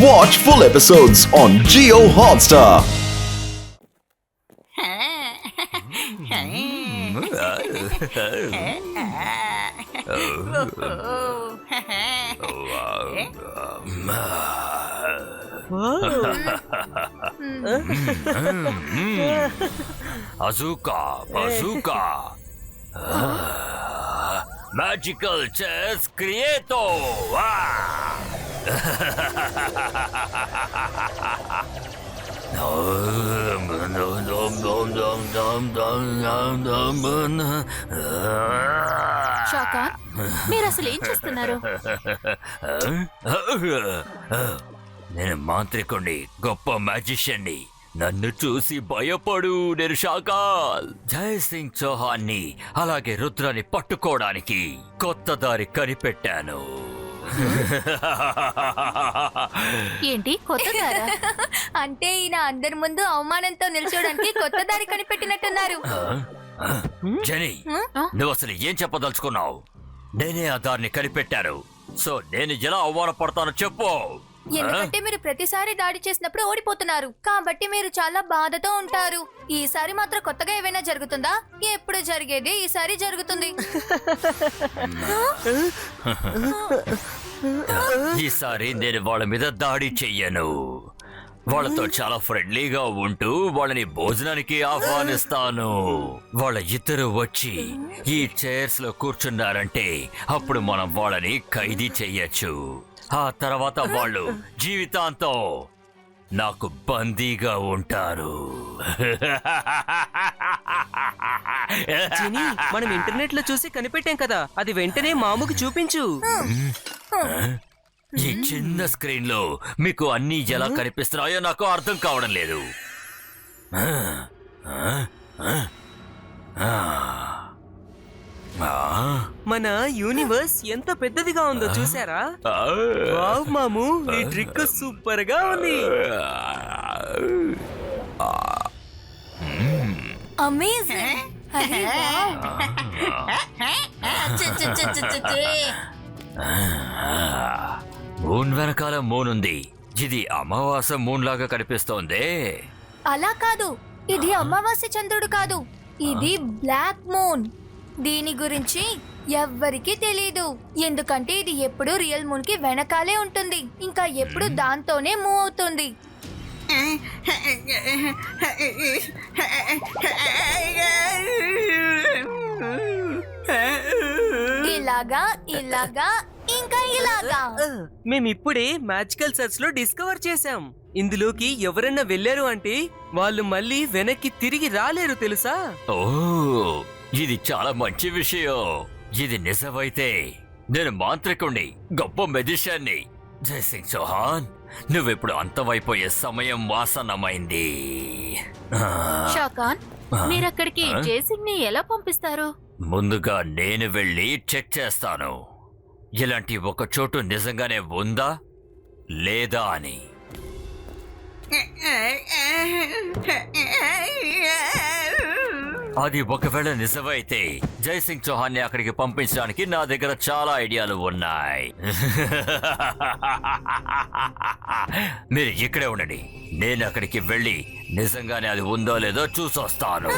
Watch full episodes on Geo Hotstar. Azuka, ah, Magical chess! Ah! షాకాన్ మీరు అసలు ఏం చేస్తున్నారు? నేను మాంత్రికుణ్ణి గొప్ప మ్యాజిషియన్ని. నన్ను చూసి భయపడు నేను షాకాల్. జై సింగ్ చౌహాన్ని అలాగే రుద్రాన్ని పట్టుకోవడానికి కొత్త దారి కనిపెట్టాను. ఏంటి? కొత్త దారా? అంటే ఈయన అందరి ముందు అవమానంతో నిల్చోడానికి కొత్త దారి కనిపెట్టినట్టున్నారు. జని నువ్వు అసలు ఏం చెప్పదలుచుకున్నావు? నేనే ఆ దారిని కనిపెట్టాను. సో నేను ఎలా అవమానపడతానో చెప్పు. ఎందుకంటే మీరు ప్రతిసారి దాడి చేసినప్పుడు ఓడిపోతున్నారు. కాబట్టి మీరు చాలా బాధతో ఉంటారు. ఈసారి మాత్రం కొత్తగా ఏమైనా జరుగుతుందా? ఎప్పుడు జరిగేది? ఈసారి జరుగుతుంది. ఈసారి నేను వాళ్ళ మీద దాడి చెయ్యను. వాళ్ళతో చాలా ఫ్రెండ్లీగా ఉంటూ వాళ్ళని భోజనానికి ఆహ్వానిస్తాను. వాళ్ళ ఇద్దరు వచ్చి ఈ చైర్స్లో కూర్చున్నారంటే అప్పుడు మనం వాళ్ళని ఖైదీ చెయ్యొచ్చు. ఆ తర్వాత వాళ్ళు జీవితాంతం నాకు బందీగా ఉంటారు. జిని మనం ఇంటర్నెట్లో చూసి కనిపెట్టాం కదా. అది వెంటనే మాముకి చూపించు. ఈ చిన్న స్క్రీన్లో మీకు అన్ని ఎలా కనిపిస్తున్నాయో నాకు అర్థం కావడం లేదు. మన యూనివర్స్ ఎంత పెద్దదిగా ఉందో చూసారా. వావ్ మాము ఈ ట్రిక్ సూపర్గా ఉంది అమేజింగ్ అరే వావ్. చి, చి, చి, చి, చి, చి. మూన్ వెనకాల మూన్ ఉంది. ఇది అమావాస మూన్ లాగా కనిపిస్తోందే. అలా కాదు. ఇది అమావాస్య చంద్రుడు కాదు. ఇది బ్లాక్ మూన్ దీని గురించి ఎవ్వరికీ తెలీదు. ఎందుకంటే ఇది ఎప్పుడు రియల్ మూన్కి వెనకాలే ఉంటుంది. ఇంకా ఎప్పుడు దాంతోనే మూవ్ అవుతుంది. ఇలాగా ఇలాగా ఇంకా ఇలాగా. మేము ఇప్పుడే మ్యాజికల్ సర్చ్లో డిస్కవర్ చేశాం. ఇందులోకి ఎవరైనా వెళ్ళారు అంటే వాళ్ళు మళ్ళీ వెనక్కి తిరిగి రాలేరు తెలుసా? ఓ ఇది చాలా మంచి విషయం. ఇది నిజమైతే నేను మాంత్రికుణ్ణి గొప్ప మెజిషియన్ని. జయసింగ్ చౌహాన్. నువ్విప్పుడు అంతమైపోయే సమయం వాసనమైంది. ఆ, షాకాన్ మీరు అక్కడికి జేసింగ్ని ఎలా పంపిస్తారు? ముందుగా నేను వెళ్ళి చెక్ చేస్తాను. ఇలాంటి ఒక చోటు నిజంగానే ఉందా? లేదా అని. అది ఒకవేళ నిజమైతే జైసింగ్ చౌహాన్ని అక్కడికి పంపించడానికి నా దగ్గర చాలా ఐడియాలు ఉన్నాయి. మీరు ఇక్కడే ఉండండి. నేను అక్కడికి వెళ్ళి నిజంగానే అది ఉందో లేదో చూసొస్తాను.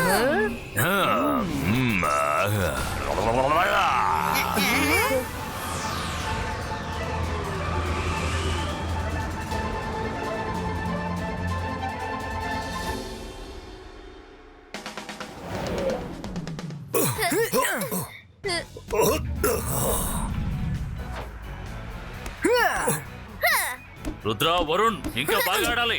రుద్రా వరుణ్ ఇంకా బాగా ఆడాలి.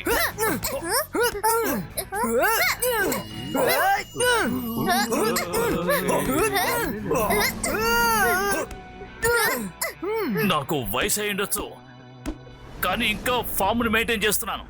నాకు వయసు అయి ఉండొచ్చు. కానీ ఇంకా ఫామ్ని మెయింటైన్ చేస్తున్నాను.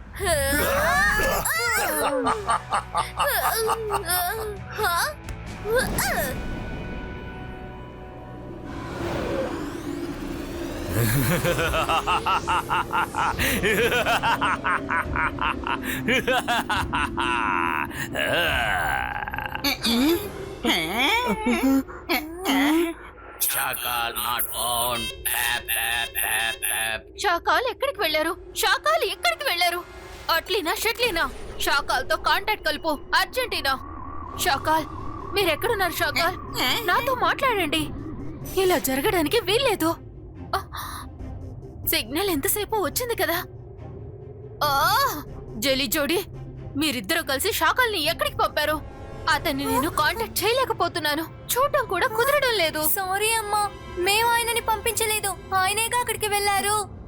షాకాల్ షాకాల్ ఎక్కడికి వెళ్ళారు? షాకాల్ ఎక్కడికి వెళ్ళారు? అట్లీనా షెట్లీనా? షాకాల్తో కాంటాక్ట్ కలుపు. అర్జెంటీనా షాకాల్ మీరెక్కడున్నారు షాకాల్ eh, eh. నాతో మాట్లాడండి. ఇలా జరగడానికి వీల్లేదు. సిగ్నల్ ఎంతసేపు వచ్చింది కదా? ఆ, జెలీ జోడి మీరిద్దరూ కలిసి షాకాల్ని ఎక్కడికి పంపారు? అతన్ని నేను కాంటాక్ట్ చేయలేకపోతున్నాను. చూడటం కూడా కుదరడం లేదు. సారీ అమ్మా మేము ఆయనని పంపించలేదు. ఆయనేగా అక్కడికి వెళ్ళారు?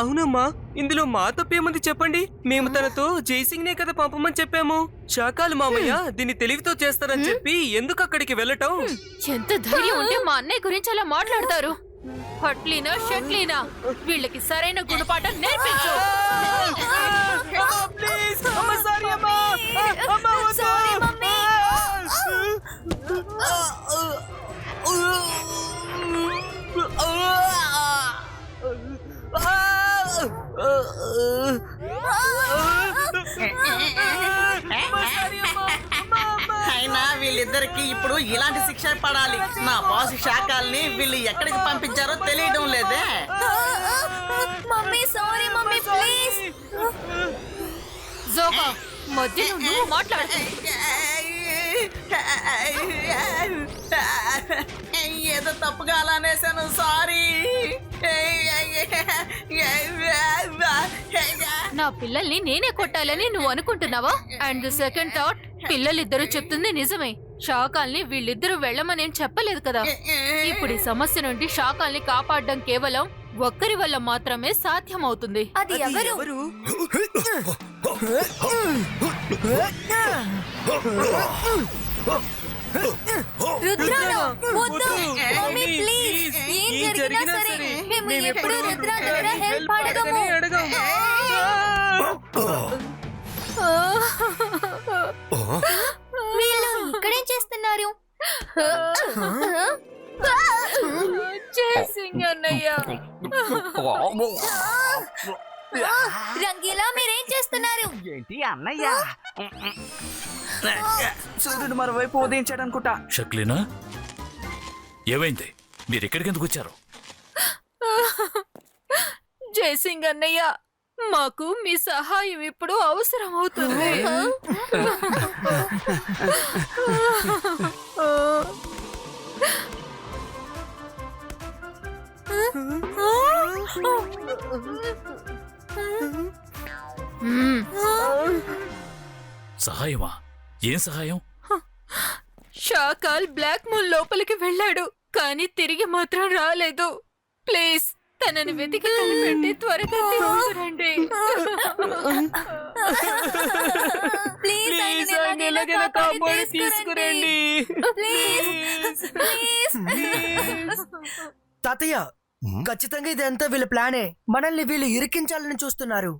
అవునమ్మా ఇందులో మా తప్పేముంది చెప్పండి? మేము తనతో జైసింగ్ నే కదా పంపమని చెప్పాము. శాకాలు మామయ్య దీన్ని తెలివితో చేస్తారని చెప్పి ఎందుకు అక్కడికి వెళ్ళటం? ఎంత ధైర్యం ఉంటే మా అన్నయ్య గురించి అలా మాట్లాడతారు. హట్లీనా షట్లీనా వీళ్ళకి సరైన గుణపాఠం నేర్పించు సారీ మమ్మీ అయినా వీళ్ళిద్దరికి ఇప్పుడు ఇలాంటి శిక్ష పడాలి. నా బాస్ శాఖల్ని వీళ్ళు ఎక్కడికి పంపించారో తెలియడం లేదే. మమ్మీ సారీ మమ్మీ ప్లీజ్ జోగా మధ్యలో నువ్వు మాట్లాడుతుంది ఏదో తప్పుగా అలా అనేసాను సారీ నా పిల్లల్ని నేనే కొట్టాలని నువ్వు అనుకుంటున్నావా? అండ్ ద సెకండ్ థాట్ పిల్లలిద్దరూ చెప్తుంది నిజమే. షాకాల్ని వీళ్ళిద్దరూ వెళ్ళమని చెప్పలేదు కదా. ఇప్పుడు ఈ సమస్య నుండి షాకాల్ని కాపాడడం కేవలం ఒక్కరి వల్ల మాత్రమే సాధ్యమవుతుంది. అది ఎవరు? వీళ్ళు ఇక్కడేం చేస్తున్నారు? చేసింగ్ అన్నయ్య. రంగీలా మీరేం చేస్తున్నారు? ఏంటి అన్నయ్య? సూర్యుడు మరోవైపు ఉదయించాడు అనుకుంటా షక్లీనా? ఏమైంది? మీరు ఇక్కడికి ఎందుకు వచ్చారు? జయసింగ్ అన్నయ్య మాకు మీ సహాయం ఇప్పుడు అవసరం అవుతుంది. సహాయమా? ఏం సహాయం? షాకాల్ బ్లాక్ మూన్ లోపలికి వెళ్ళాడు కానీ తిరిగి మాత్రం రాలేదు. ప్లీజ్. తనని వెతికి కనిపెట్టి త్వరగా తీసుకురండి. ప్లీజ్ ప్లీజ్ ఆయన ఎలాగైనా కాపాడి తీసుకురండి. ప్లీజ్ ప్లీజ్ తాతయ్య ఖచ్చితంగా ఇదంతా వీళ్ళ ప్లానే. మనల్ని వీళ్ళు ఇరికించాలని చూస్తున్నారు.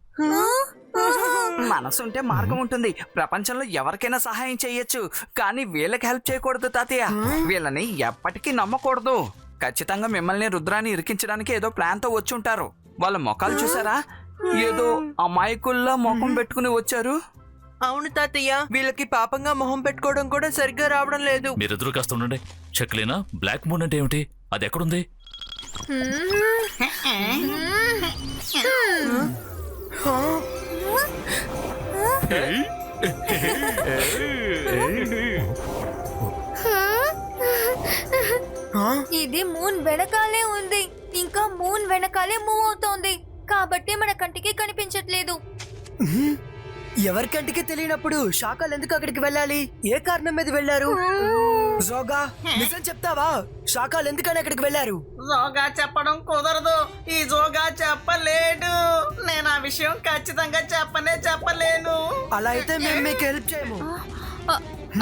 మనసుంటే మార్గం ఉంటుంది. ప్రపంచంలో ఎవరికైనా సహాయం చేయొచ్చు. కానీ వీళ్ళకి హెల్ప్ చేయకూడదు తాతయ్య. వీళ్ళని ఎప్పటికీ నమ్మకూడదు. ఖచ్చితంగా మిమ్మల్ని రుద్రాన్ని ఇరికించడానికి ఏదో ప్లాన్తో వచ్చి ఉంటారు వాళ్ళ ముఖాలు చూసారా ఏదో అమాయకుల్లా ముఖం పెట్టుకుని వచ్చారు అవును తాతయ్య వీళ్ళకి పాపంగా మొహం పెట్టుకోవడం కూడా సరిగ్గా రావడం లేదు మీరిద్దరూ కాస్త ఉండండి షక్లీనా బ్లాక్ మూన్ అంటే ఏమిటి అది ఎక్కడుంది ఇది మూన్ వెనకాలే ఉంది. ఇంకా మూన్ వెనకాలే మూవ్ అవుతోంది. కాబట్టి మన కంటికి కనిపించట్లేదు. ఎవరికంటికి తెలియనప్పుడు శాఖలు ఎందుకు అక్కడికి వెళ్ళాలి? ఏ కారణం మీద వెళ్ళారు? జోగా నిజం చెప్తావా? శాఖలు ఎందుకని అక్కడికి వెళ్ళారు? జోగా చెప్పడం కుదరదు. ఈ జోగా చెప్పలేడు. నేను ఆ విషయం ఖచ్చితంగా చెప్పనే చెప్పలేను. అలా అయితే మేము మీకు హెల్ప్ చేయము.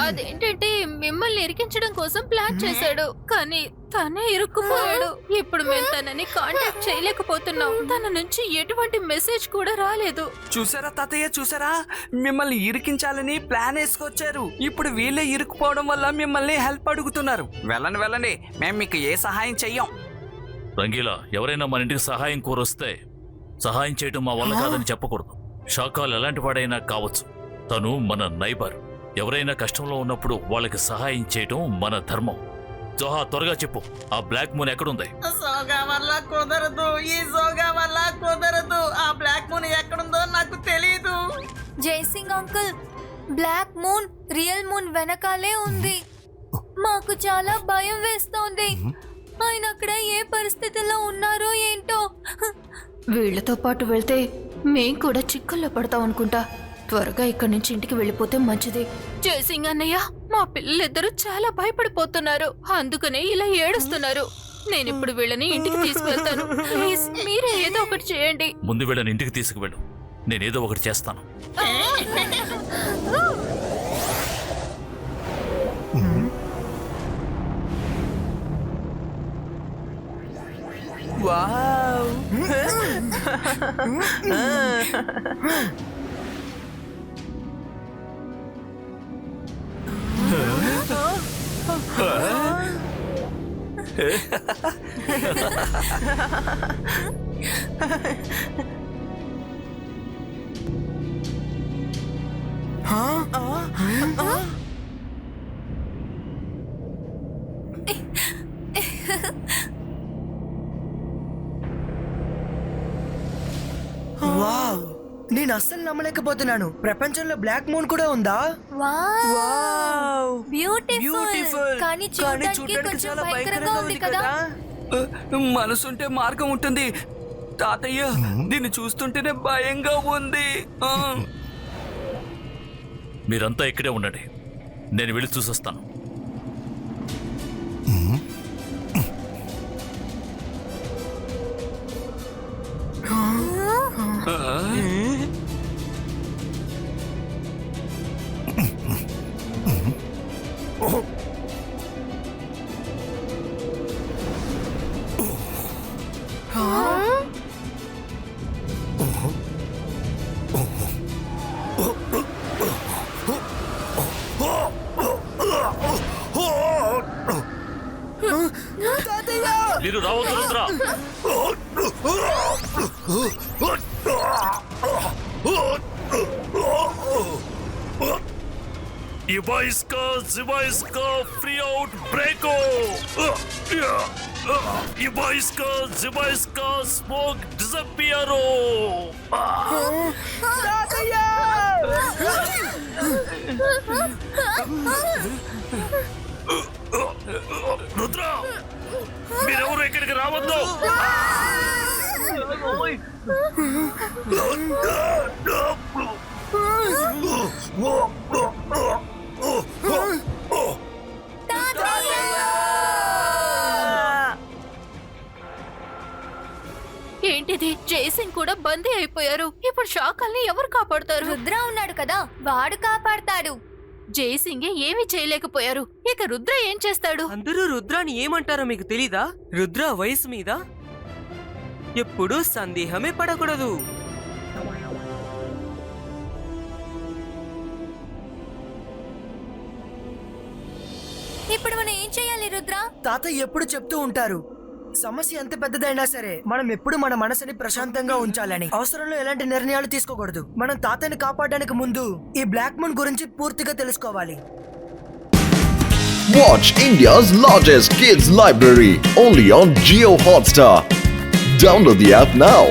అదేంటంటే మిమ్మల్ని ఇరికించడం కోసం ప్లాన్ చేశాడు. కానీ తనే ఇరుక్కుపోయాడు. ఇప్పుడు మేము తనని కాంటాక్ట్ చేయలేకపోతున్నాం. తన నుంచి ఎటువంటి మెసేజ్ కూడా రాలేదు. చూసారా తాతయ్య? చూసారా? మిమ్మల్ని ఇరికించాలని ప్లాన్ వేసుకొచ్చారు. ఇప్పుడు వీళ్ళే ఇరుక్కుపోవడం వల్ల మిమ్మల్ని హెల్ప్ అడుగుతున్నారు. వెళ్ళండి వెళ్ళండి. మేము మీకు ఏ సహాయం చెయ్యం. రంగీలా ఎవరైనా మన ఇంటికి సహాయం కోరొస్తే సహాయం చేయటం మా వల్ల కాదని చెప్పకూడదు. షాకాల్ ఎలాంటి వాడైనా కావచ్చు. తను మన నైబర్. ఎవరైనా కష్టంలో ఉన్నప్పుడు వాళ్ళకి సహాయం చేయటం మన ధర్మం. జోహా త్వరగా చెప్పు. ఆ బ్లాక్ మూన్ ఎక్కడుంది? సోగా వల్ల కుదరదు. ఈ సోగా వల్ల కుదరదు. ఆ బ్లాక్ మూన్ ఎక్కడుందో నాకు తెలియదు Jaisingh uncle black moon real moon వెనకాలే ఉంది. మాకు చాలా భయం వేస్తోంది. ఆయన అక్కడ ఏ పరిస్థితుల్లో ఉన్నారో ఏంటో. వీళ్ళతో పాటు వెళ్తే మేం కూడా చిక్కుల్లో పడతాం అనుకుంటా. త్వరగా ఇక్కడి నుంచి ఇంటికి వెళ్ళిపోతే మంచిది. జయసింగ్ అన్నయ్య మా పిల్లలిద్దరూ చాలా భయపడిపోతున్నారు. అందుకనే ఇలా ఏడుస్తున్నారు. నేను ఇప్పుడు వీళ్ళని ఇంటికి తీసుకువెళ్తాను. ప్లీజ్ మీరే ఏదో ఒకటి చేయండి. ముందు వీళ్ళని ఇంటికి తీసుకువెళ్ళు. నేనేదో ఒకటి చేస్తాను. వావ్. వావ్ నేను అస్సలు నమ్మలేకపోతున్నాను. ప్రపంచంలో బ్లాక్ మూన్ కూడా ఉందా? వావ్. బ్యూటిఫుల్ బ్యూటిఫుల్ కానీ చూడడానికి కొంచెం భయంకరంగా ఉంది కదా. మనసుంటే మార్గం ఉంటుంది. తాతయ్య దీన్ని చూస్తుంటేనే భయంగా ఉంది. ఆ. మీరంతా ఇక్కడే ఉండండి. నేను వెళ్ళి చూసొస్తాను. ఇటు రావద్దు రుద్ర ఇవా ఇస్కా జివా ఇస్కా ఫ్రీ అవుట్ బ్రేకో ఇవా ఇస్కా జివా ఇస్కా స్మోక్ డిజపియరో తాతయ్య మీరెవరు ఇక్కడికి రావద్దు? ఏంటిది? జయసింగ్ కూడా బందీ అయిపోయారు. ఇప్పుడు షాకల్ని ఎవరు కాపాడతారు? రుద్ర ఉన్నాడు కదా. వాడు కాపాడతాడు. జయసింగే ఏమీ చేయలేకపోయారు. ఇక రుద్ర ఏం చేస్తాడు? అందరూ రుద్రాని ఏమంటారో మీకు తెలీదా? రుద్ర వయసు మీద ఎప్పుడూ సందేహమే పడకూడదు. ఇప్పుడు మనం ఏం చేయాలి రుద్ర? తాతయ్య ఎప్పుడు చెప్తూ ఉంటారు సమస్య ఎంత పెద్దదైనా సరే మనం ఎప్పుడు మన మనసుని ప్రశాంతంగా ఉంచాలని అవసరంలో ఎలాంటి నిర్ణయాలు తీసుకోకూడదు మనం తాతని కాపాడడానికి ముందు ఈ బ్లాక్ మూన్ గురించి పూర్తిగా తెలుసుకోవాలి Watch India's largest kids library only on Geo Hotstar. Download the app now.